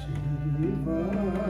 Shiva.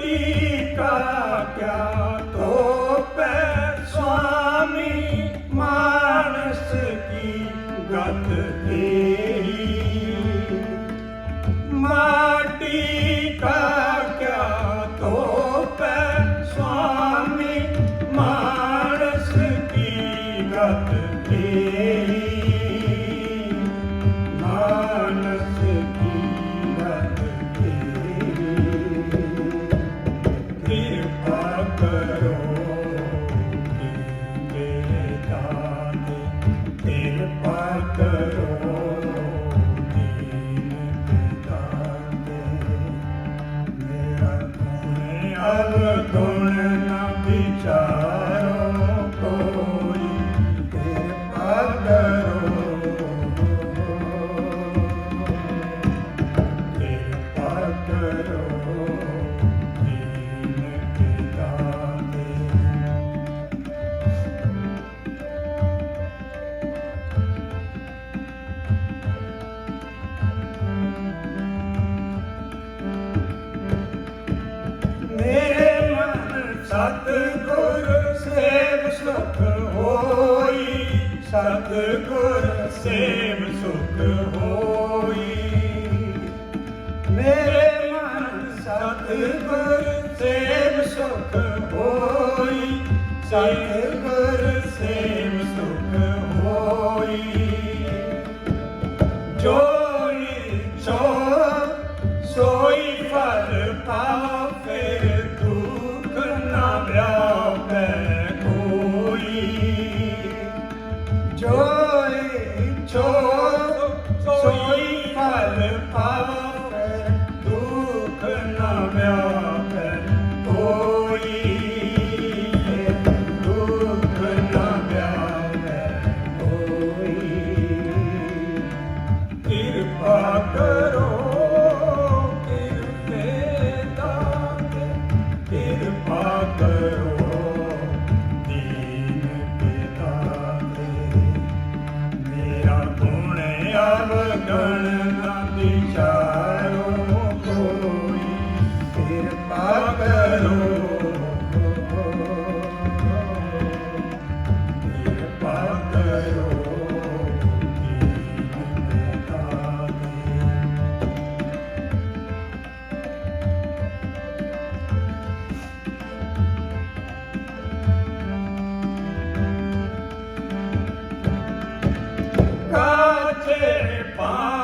मिट्टी का क्या तो स्वामी मानस की गत तेरी माटी ਸਤ ਗੁਰ ਸੇਵ ਸੁਖ ਹੋਈ ਸਤ ਗੁਰ ਸੇਵ ਸੁਖ ਹੋਈ। ਮੇਰੇ ਮਨ ਸਤ ਗੁਰ ਸੇਵ ਸੁਖ ਹੋਈ ਸਤ ਗੁਰ Amen. 빠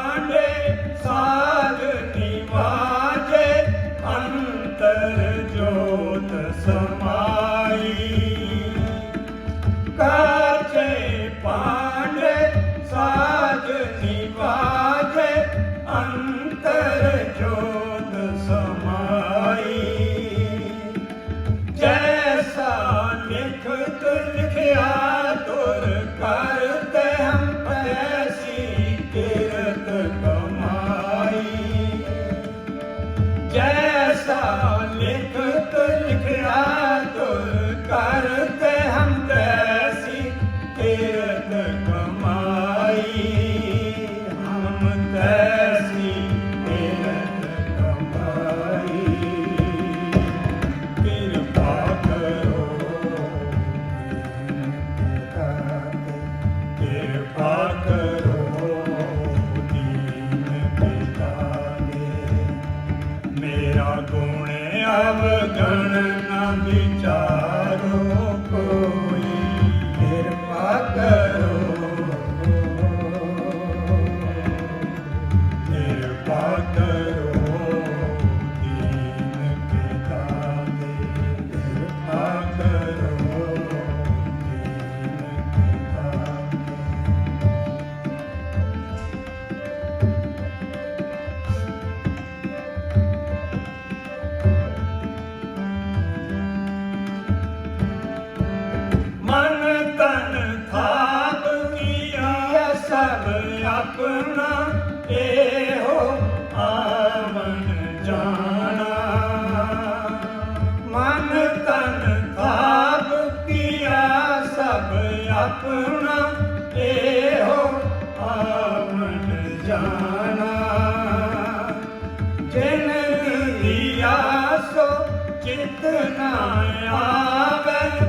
ਚਿਤ ਨਾ ਆਵੇ।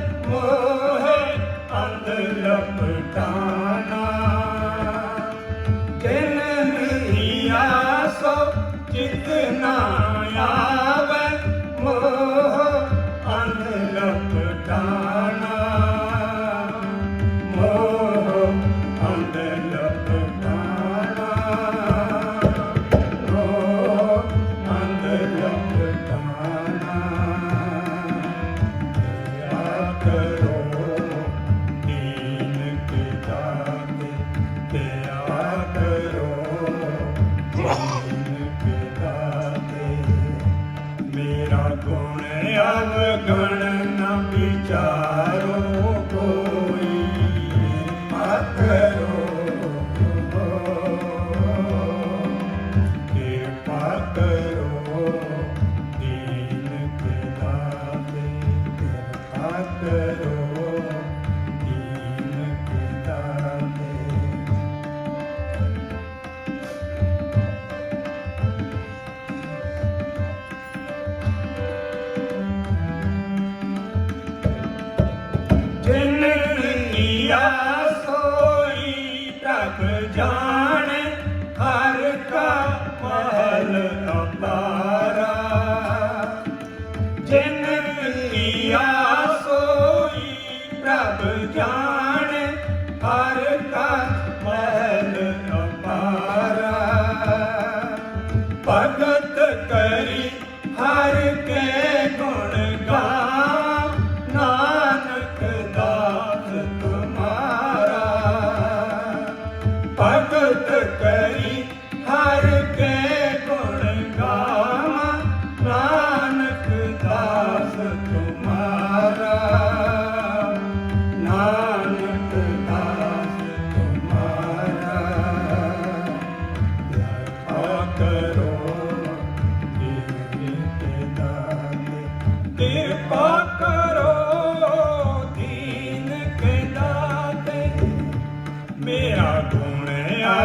Lord.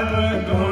ਅਵਗੁਣ ਨ